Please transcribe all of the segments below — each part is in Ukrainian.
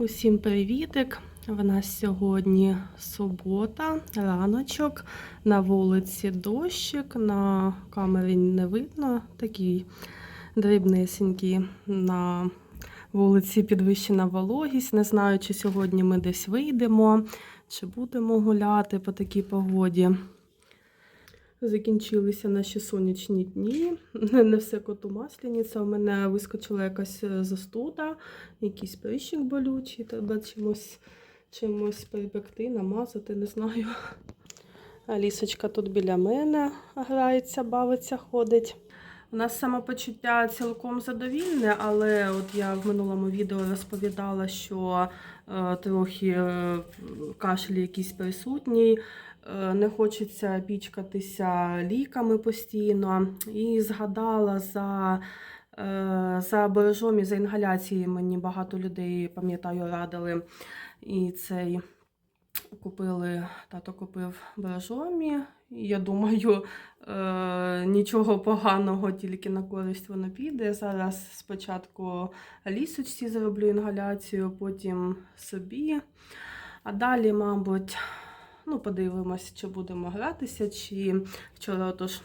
Усім привітик! В нас сьогодні субота, раночок. На вулиці дощик, на камері не видно. Такий дрібнесенький. На вулиці підвищена вологість. Не знаю, чи сьогодні ми десь вийдемо, чи будемо гуляти по такій погоді. Закінчилися наші сонячні дні. Не все коту масляниця. У мене вискочила якась е, застуда, якийсь прищик болючий, треба чимось, чимось перепекти, намазати, не знаю. Алісочка тут біля мене грається, бавиться, ходить. У нас самопочуття цілком задовільне, але от я в минулому відео розповідала, що е, трохи е, кашель якийсь присутній. Е, Не хочеться пічкатися ліками постійно. І згадала за, е, за бережом і за інгаляції. Мені багато людей, пам'ятаю, радили. І цей купили, тато купив бережомі. Я думаю, е, нічого поганого, тільки на користь воно піде. Зараз спочатку лісочці зроблю інгаляцію, потім собі. А далі, мабуть, ну, подивимося, чи будемо гратися, чи вчора отож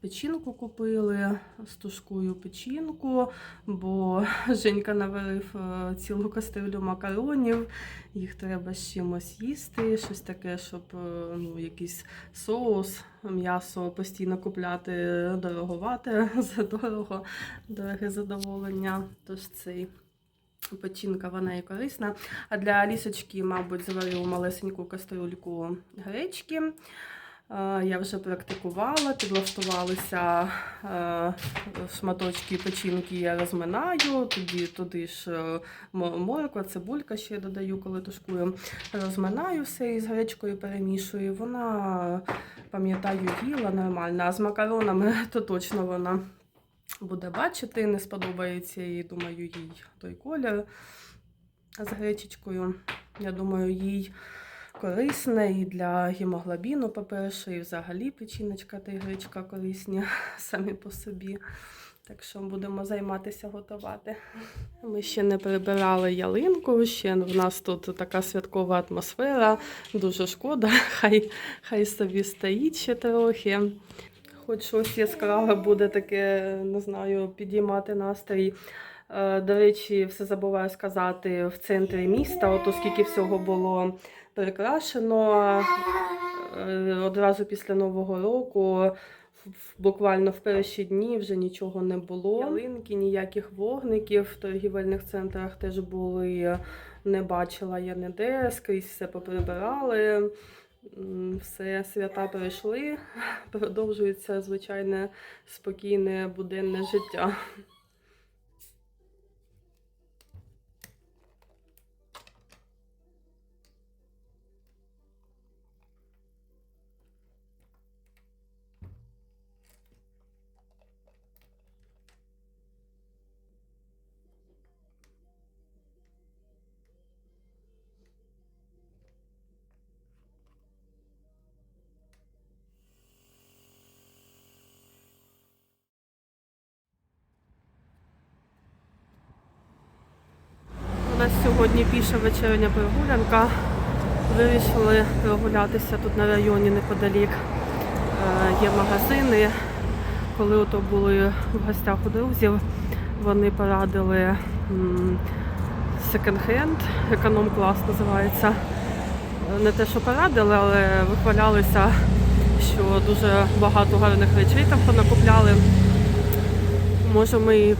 печінку купили, стушкую печінку, бо Женька наварив е, цілу кастрюлю макаронів, їх треба з чимось їсти, щось таке, щоб е, ну, якийсь соус, м'ясо постійно купляти дороговате, задорого, дороге задоволення. Тож цей печінка вона і корисна. А для лісочки, мабуть, заварю малесеньку кастрюльку гречки. Е, Я вже практикувала, підлаштувалися е, шматочки печінки, я розминаю, тоді туди ж е, морква, цибулька ще додаю, коли тушкую. Розминаю все і з гречкою перемішую. Вона, пам'ятаю, їла нормально, а з макаронами то точно вона буде бачити, не сподобається їй, думаю, їй той колір з гречечкою. Я думаю, їй корисне і для гемоглобіну, по-перше, і взагалі печіночка та гречка корисні самі по собі. Так що будемо займатися готувати. Ми ще не прибирали ялинку, ще в нас тут така святкова атмосфера. Дуже шкода, хай, хай собі стоїть ще трохи. Хоч щось яскраве буде таке, не знаю, підіймати настрій. Е, До речі, все забуваю сказати, в центрі міста, от оскільки всього було прикрашено е, одразу після Нового року, буквально в перші дні вже нічого не було. Ялинки, ніяких вогників в торгівельних центрах теж були. Не бачила я ніде, скрізь все поприбирали. Все, свята пройшли, продовжується звичайне спокійне буденне життя. У нас сьогодні піша вечерня прогулянка. Вирішили прогулятися тут на районі неподалік. Е, Є магазини. Коли ото були в гостях у друзів, вони порадили секонд-хенд, економ-клас називається. Е, Не те, що порадили, але вихвалялися, що дуже багато гарних речей там понакупляли. Може, ми і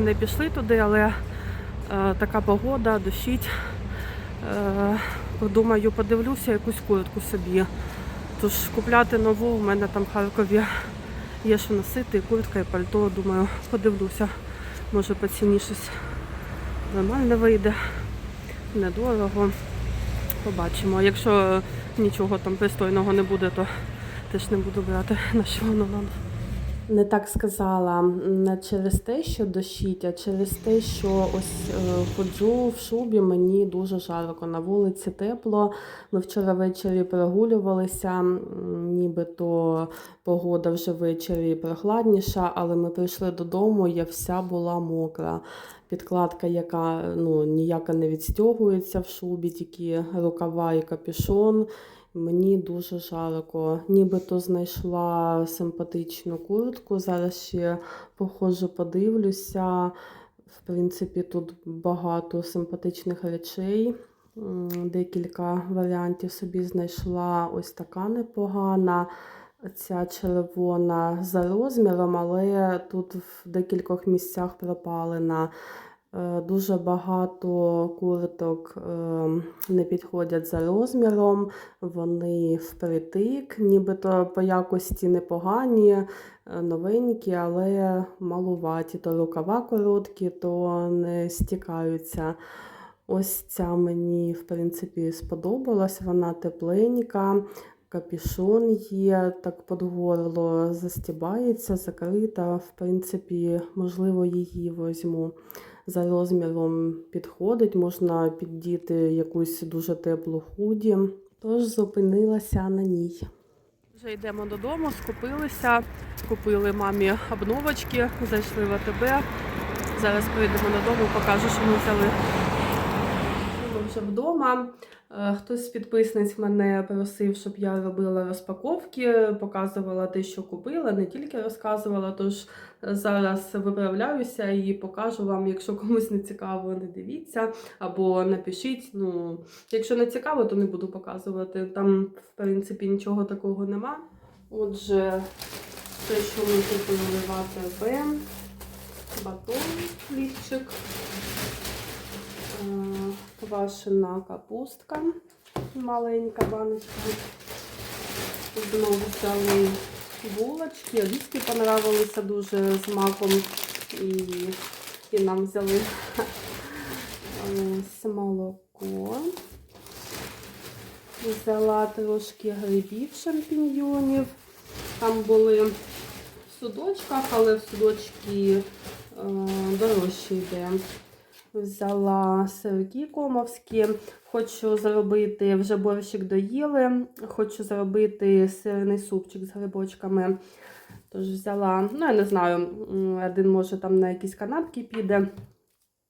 не пішли туди, але така погода, дощить. Е, подумаю, подивлюся якусь куртку собі. Тож купляти нову, у мене там в Харкові є що носити, і куртка, і пальто. Думаю, подивлюся. Може по ціні щось нормально вийде, недорого. Побачимо. Якщо нічого там пристойного не буде, то теж не буду брати на що воно нам. Не так сказала не через те, що дощить, а через те, що ось е, ходжу в шубі, мені дуже жарко. На вулиці тепло. Ми вчора ввечері прогулювалися, нібито погода вже ввечері прохладніша, але ми прийшли додому, я вся була мокра. Підкладка, яка ну, ніяка не відстягується в шубі, тільки рукава і капюшон. Мені дуже жарко. Нібито знайшла симпатичну куртку. Зараз ще походжу, подивлюся. В принципі, тут багато симпатичних речей. Декілька варіантів собі знайшла. Ось така непогана. Ця червона за розміром, але тут в декількох місцях пропалена. Е, Дуже багато курток е, не підходять за розміром, вони впритик, нібито по якості непогані, е, новенькі, але малуваті. То рукава короткі, то не стікаються. Ось ця мені, в принципі, сподобалась. Вона тепленька, капюшон є, так під горло застібається, закрита. В принципі, можливо, її візьму. За розміром підходить, можна піддіти якусь дуже теплу худі. Тож зупинилася на ній. Вже йдемо додому, скупилися, купили мамі обновочки, зайшли в АТБ. Зараз прийдемо додому, покажу, що ми взяли. Ми вже вдома. Е, Хтось з підписниць мене просив, щоб я робила розпаковки, показувала те, що купила, не тільки розказувала. Тож зараз виправляюся і покажу вам, якщо комусь не цікаво, не дивіться. Або напишіть. Ну, якщо не цікаво, то не буду показувати. Там, в принципі, нічого такого нема. Отже, те, що ми купили в АТБ, батон, хлібчик. Е, квашена капустка, маленька баночка. Знову взяли булочки, олівки понравилися дуже з маком і, і нам взяли ось молоко. Взяла трошки грибів шампіньйонів. Там були в судочках, але в судочки е, дорожче йде. Взяла сирки комовські, хочу зробити вже борщик доїли, хочу зробити сирний супчик з грибочками. Тож взяла, ну я не знаю, один може там на якісь канапки піде.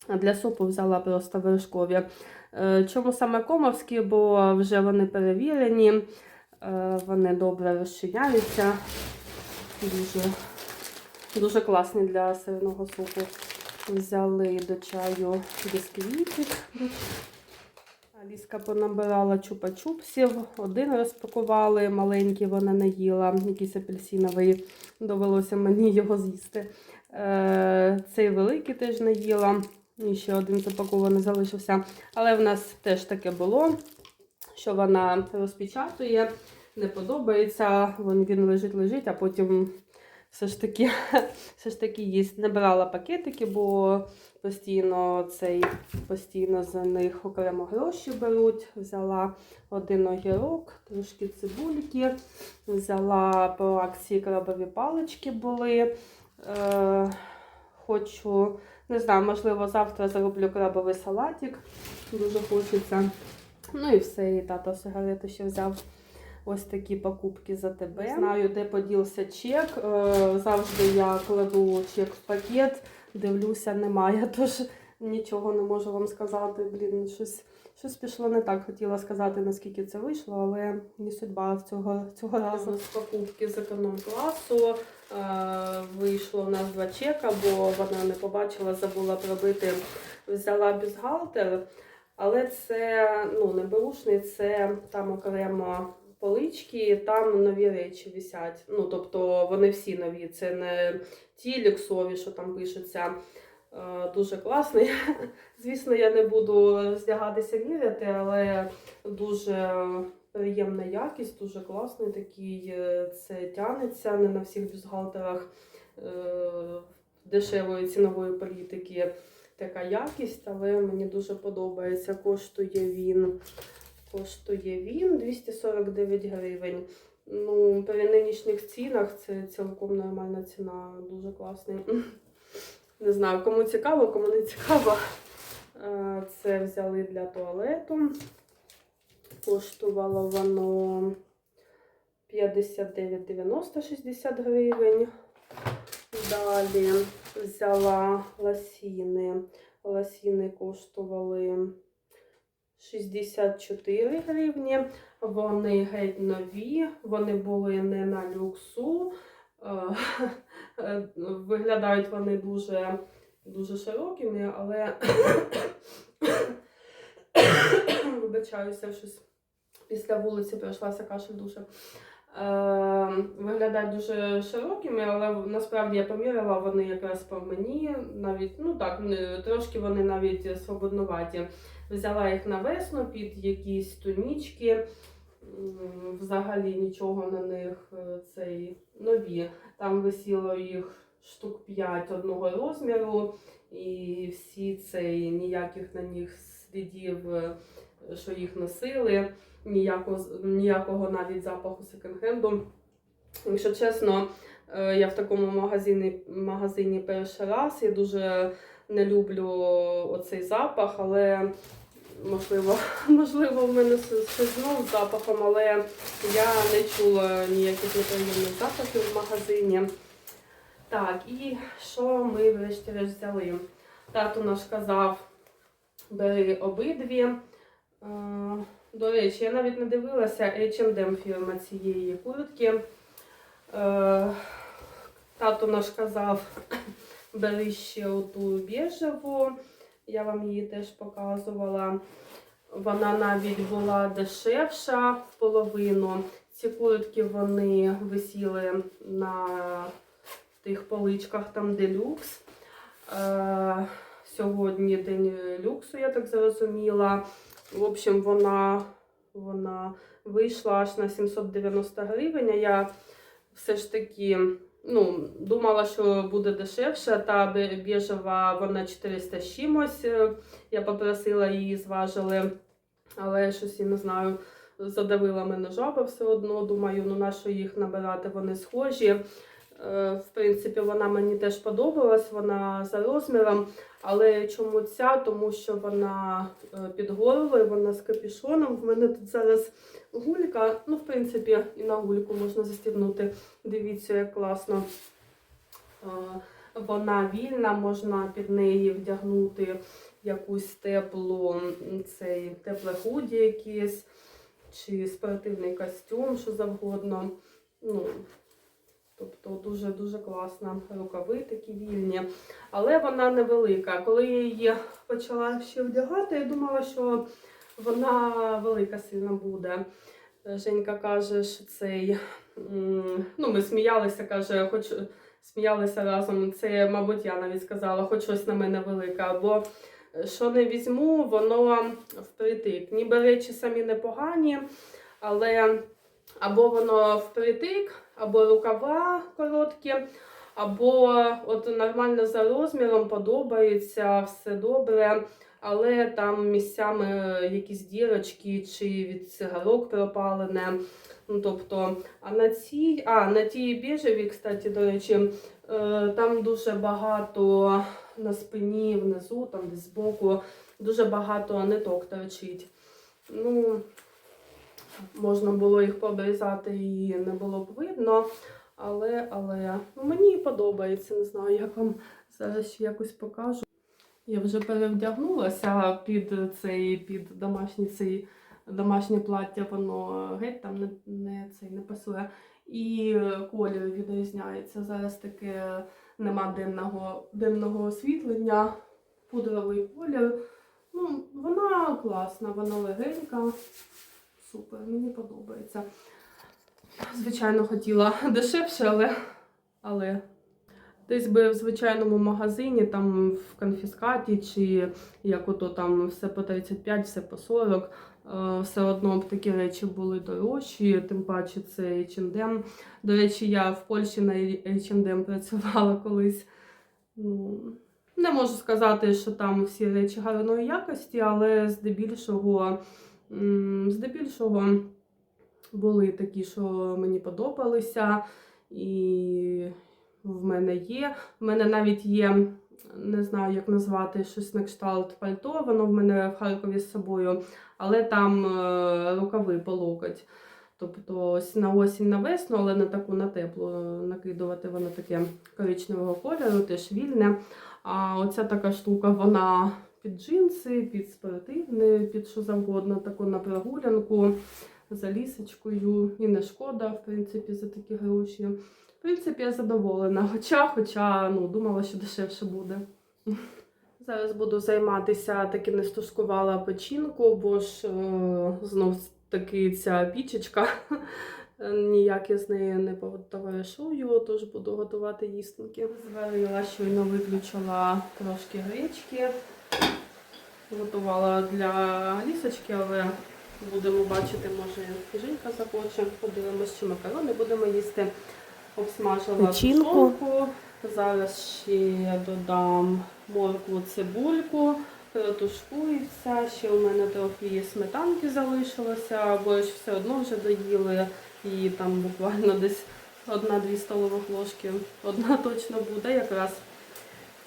А для супу взяла просто вершкові. Е, Чому саме комовські? Бо вже вони перевірені, е, вони добре розчиняються. Дуже, дуже класні для сирного супу. Взяли до чаю бісквітик. Аліска понабирала чупа-чупсів. Один розпакували, маленький вона не їла, якийсь апельсиновий, довелося мені його з'їсти. Е, Цей великий теж не їла. І ще один запакований залишився. Але в нас теж таке було, що вона розпечатує, не подобається. Він, він лежить, лежить, а потім все ж таки, все ж таки їсть. Не брала пакетики, бо постійно цей постійно за них окремо гроші беруть. Взяла один огірок, трошки цибульки, взяла по акції крабові палички були. Е, хочу, не знаю, можливо, завтра зроблю крабовий салатик. Дуже хочеться. Ну і все, і тато сигарети ще взяв. Ось такі покупки за тебе. Знаю, де подівся чек. Е, Завжди я кладу чек в пакет, дивлюся, немає. Тож нічого не можу вам сказати. Блін, щось, щось пішло не так. Хотіла сказати, наскільки це вийшло, але не судьба цього, цього разу. З покупки з економ-класу е, вийшло у нас два чека, бо вона не побачила, забула пробити. Взяла бюстгальтер, але це ну, не беушний, це там окремо полички, там нові речі висять. Ну, тобто вони всі нові. Це не ті люксові, що там пишуться. Е, Дуже класний. Звісно, я не буду роздягатися міряти, але дуже приємна якість, дуже класний такий. е, Це тянеться не на всіх бюстгальтерах е, дешевої цінової політики. Така якість, але мені дуже подобається. Коштує він Коштує він 249 гривень. Ну, при нинішніх цінах це цілком нормальна ціна, дуже класний. Не знаю, кому цікаво, кому не цікаво. Е, Це взяли для туалету. Коштувало воно 59,90 60 гривень. Далі взяла ласіни. Ласіни коштували 64 гривні. Вони геть нові, вони були не на люксу. Е, Виглядають вони дуже, дуже широкими, але вибачаюся, щось після вулиці пройшлася кашель дуже. Е, виглядають дуже широкими, але насправді я поміряла, вони якраз по мені навіть, ну так, трошки вони навіть свободнуваті. Взяла їх на весну під якісь тунічки. Взагалі нічого на них е, цей нові. Там висіло їх штук 5 одного розміру, і всі цей ніяких на них слідів, е, що їх носили, ніякого, ніякого навіть запаху секонд-хенду. Якщо чесно, е, я в такому магазині, магазині перший раз. Я дуже не люблю оцей запах, але можливо, можливо, в мене щось знов з запахом, але я не чула ніяких неприємних запахів в магазині. Так, і що ми врешті-решт взяли? Тато наш казав, бери обидві. Е, До речі, я навіть не дивилася H&M фірма цієї куртки. Е, Тато наш казав, бери ще оту біжеву. Я вам її теж показувала. Вона навіть була дешевша в половину. Ці куртки вони висіли на тих поличках там, де люкс. Е, сьогодні день люксу, я так зрозуміла. В общем, вона, вона вийшла аж на 790 гривень. Я все ж таки ну, думала, що буде дешевше. Та біжева вона 400 з чимось. Е, Я попросила її, зважили, але щось я не знаю. Задавила мене жаба все одно. Думаю, ну на що їх набирати, вони схожі. Е, В принципі, вона мені теж подобалась, вона за розміром. Але чому ця? Тому що вона е, під головою, вона з капюшоном. В мене тут зараз гулька. Ну, в принципі, і на гульку можна застібнути. Дивіться, як класно. Е, Вона вільна, можна під неї вдягнути якусь теплу, цей тепле худі якесь, чи спортивний костюм, що завгодно. Ну, тобто дуже-дуже класна. Рукави такі вільні. Але вона невелика. Коли я її почала ще вдягати, я думала, що вона велика сильно буде. Женька каже, що цей. Ну, ми сміялися, каже, хоч сміялися разом. Це, мабуть, я навіть сказала, хоч щось на мене велике. Або е, що не візьму, воно впритик. Ніби речі самі непогані, але або воно впритик, або рукава короткі, або от нормально за розміром подобається, все добре. Але там місцями якісь дірочки чи від цигарок пропалене. Ну, тобто, а на цій, а на тій біжевій, кстати, до речі, е, там дуже багато на спині, внизу, там десь збоку, дуже багато ниток торчить. Ну, можна було їх пообрізати і не було б видно. Але, але ну, мені подобається, не знаю, як вам зараз якось покажу. Я вже перевдягнулася під цей під домашній цей домашнє плаття, воно геть там не, не, цей, не пасує. І колір відрізняється. Зараз таке нема денного, денного освітлення, пудровий колір. Ну, вона класна, вона легенька. Супер, мені подобається. Звичайно, хотіла дешевше, але, але десь би в звичайному магазині, там в конфіскаті, чи як ото там все по 35, все по 40, е, все одно б такі речі були дорожчі, тим паче це H&M. До речі, я в Польщі на H&M працювала колись. Ну, не можу сказати, що там всі речі гарної якості, але здебільшого, здебільшого були такі, що мені подобалися, і в мене є. В мене навіть є, не знаю, як назвати, щось на кшталт пальто, воно в мене в Харкові з собою, але там е, рукави по локоть. Тобто ось на осінь на весну, але на таку на теплу накидувати воно таке коричневого кольору, теж вільне. А оця така штука, вона під джинси, під спортивне, під що завгодно, таку на прогулянку за лісочкою. І не шкода, в принципі, за такі гроші. В принципі, я задоволена. Хоча, хоча ну, думала, що дешевше буде. Зараз буду займатися, таки не стушкувала печінку, бо ж е, знов таки ця пічечка. Ніяк я з нею не потоваришую, тож буду готувати їстинки. Зварила, щойно виключила трошки гречки. Готувала для лісочки, але будемо бачити, може Женька захоче. Подивимось, чи макарони будемо їсти. Обсмажила тушонку. Зараз ще додам моркву, цибульку, протушкується. Ще у мене трохи сметанки залишилося, бо ж все одно вже доїли. І там буквально десь одна-дві столових ложки. Одна точно буде якраз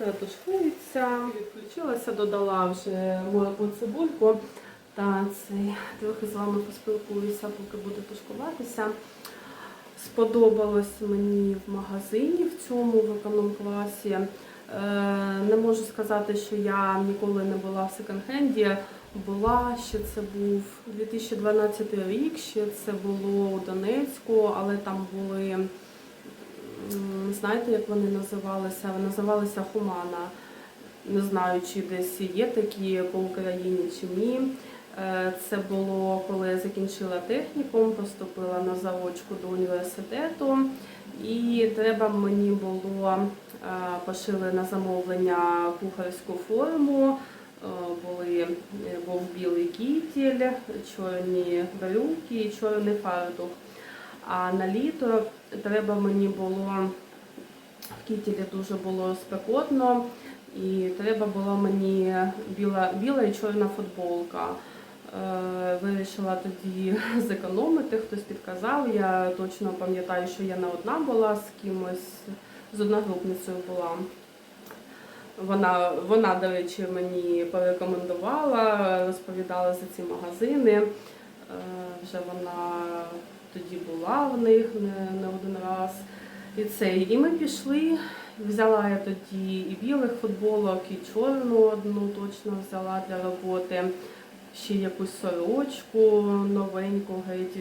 протушкується. Відключилася, додала вже моркву цибульку. Та цей трохи з вами поспілкуюся, поки буде тушкуватися. Сподобалось мені в магазині в цьому в економ-класі. Е, Не можу сказати, що я ніколи не була в секонд-хенді. Була ще це був 2012 рік, ще це було у Донецьку, але там були, знаєте, як вони називалися? Називалися Хумана. Не знаю, чи десь є такі по Україні чи ні. Е, Це було, коли я закінчила технікум, поступила на заочку до університету, і треба мені було е, пошили на замовлення кухарську форму. Е, Були, був білий кітіль, чорні брюки і чорний фартух. А на літо треба мені було в кітілі дуже було спекотно, і треба було мені біла, біла і чорна футболка. Е, Вирішила тоді зекономити, хтось підказав. Я точно пам'ятаю, що я не одна була з кимось, з одногрупницею була. Вона, вона, до речі, мені порекомендувала, розповідала за ці магазини. Е, Вже вона тоді була в них не, один раз. І цей. І ми пішли. Взяла я тоді і білих футболок, і чорну одну точно взяла для роботи. Ще якусь сорочку новеньку, геть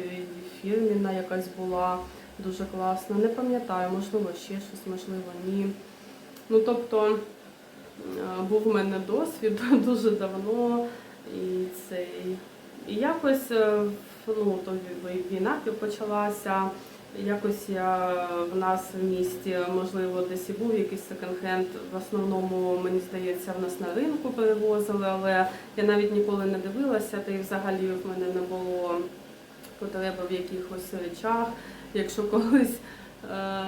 фірміна якась була дуже класна. Не пам'ятаю, можливо, ще щось, можливо, ні. Ну, тобто, е, був в мене досвід дуже давно, і цей. І якось е, ну, то ві- війна почалася. Якось я в нас в місті, можливо, десь і був якийсь секонд-хенд. В основному, мені здається, в нас на ринку перевозили, але я навіть ніколи не дивилася, та й взагалі в мене не було потреби в якихось речах. Якщо колись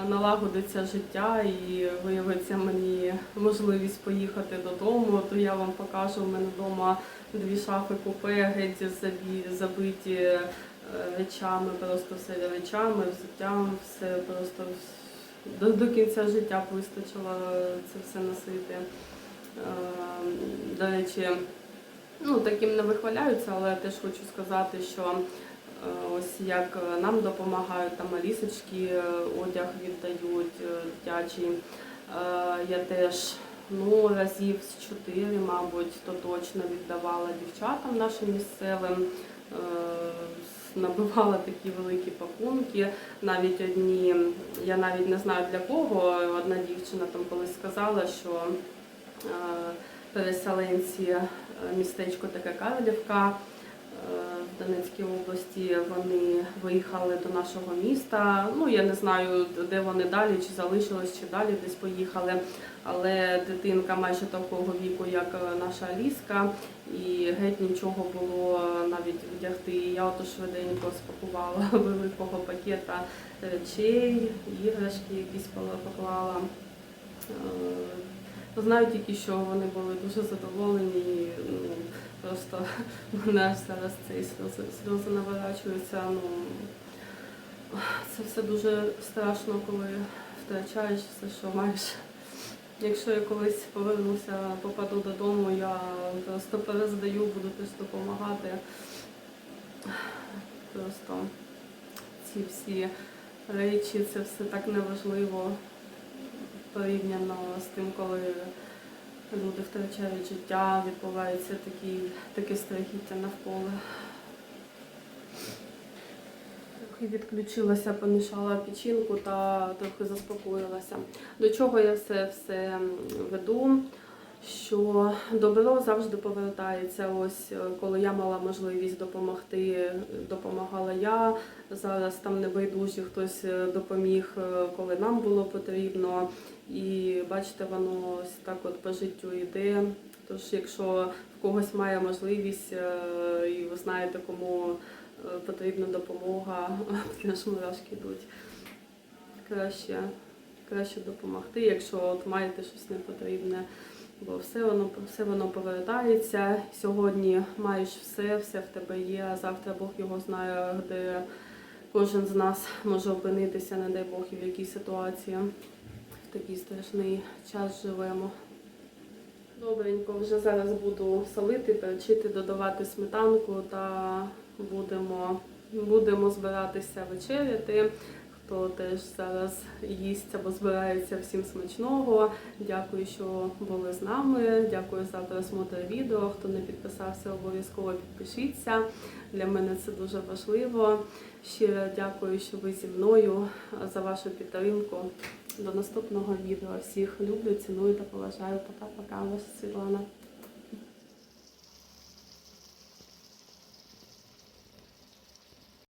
налагодиться життя і виявиться мені можливість поїхати додому, то я вам покажу. У мене вдома дві шафи купе, геть забиті е, речами, просто все речами, взуттям, все просто до, до кінця життя вистачило це все носити. Е, До речі, ну таким не вихваляються, але теж хочу сказати, що е, ось як нам допомагають там лісочки, е, одяг віддають е, дитячий. Е, Я теж ну, разів з чотири, мабуть, то точно віддавала дівчатам нашим місцевим. Е, Набивала такі великі пакунки. Навіть одні, я навіть не знаю для кого. Одна дівчина там колись сказала, що е, переселенці е, містечко таке Карлівка е, Донецькій області. Вони виїхали до нашого міста. Ну я не знаю, де вони далі, чи залишились, чи далі десь поїхали. Але дитинка майже такого віку, як е, наша Аліска, і геть нічого було навіть вдягти. Я ото швиденько спакувала великого пакета речей, іграшки якісь поклала. Е, Знаю тільки, що вони були дуже задоволені. Просто мене аж зараз ці сльози, сльози наворачуються. Ну, це все дуже страшно, коли втрачаєш все, що маєш. Якщо я колись повернуся, попаду додому, я просто перездаю, буду теж допомагати. Просто ці всі речі, це все так неважливо порівняно з тим, коли люди втрачають життя, відбувається такі, таке страхіття навколо. Трохи відключилася, помішала печінку та трохи заспокоїлася. До чого я все, все веду? Що добро завжди повертається. Ось е, коли я мала можливість допомогти, допомагала я. Зараз там небайдужі хтось е, допоміг, е, коли нам було потрібно. І бачите, воно ось так от по життю йде. Тож, якщо в когось має можливість, е, і ви знаєте, кому е, потрібна допомога, теж мурашки йдуть. Краще, краще допомогти, якщо от маєте щось непотрібне, бо все воно, все воно повертається. Сьогодні маєш все, все в тебе є, а завтра Бог його знає, де кожен з нас може опинитися, не дай Бог, і в якій ситуації. В такий страшний час живемо. Добренько, вже зараз буду солити, перчити, додавати сметанку та будемо, будемо збиратися вечеряти. Хто теж зараз їсть або збирається всім смачного. Дякую, що були з нами. Дякую за просмотр відео. Хто не підписався, обов'язково підпишіться. Для мене це дуже важливо. Щиро дякую, що ви зі мною за вашу підтримку. До наступного відео. Всіх люблю, ціную та поважаю. Пока-пока, ваша Світлана.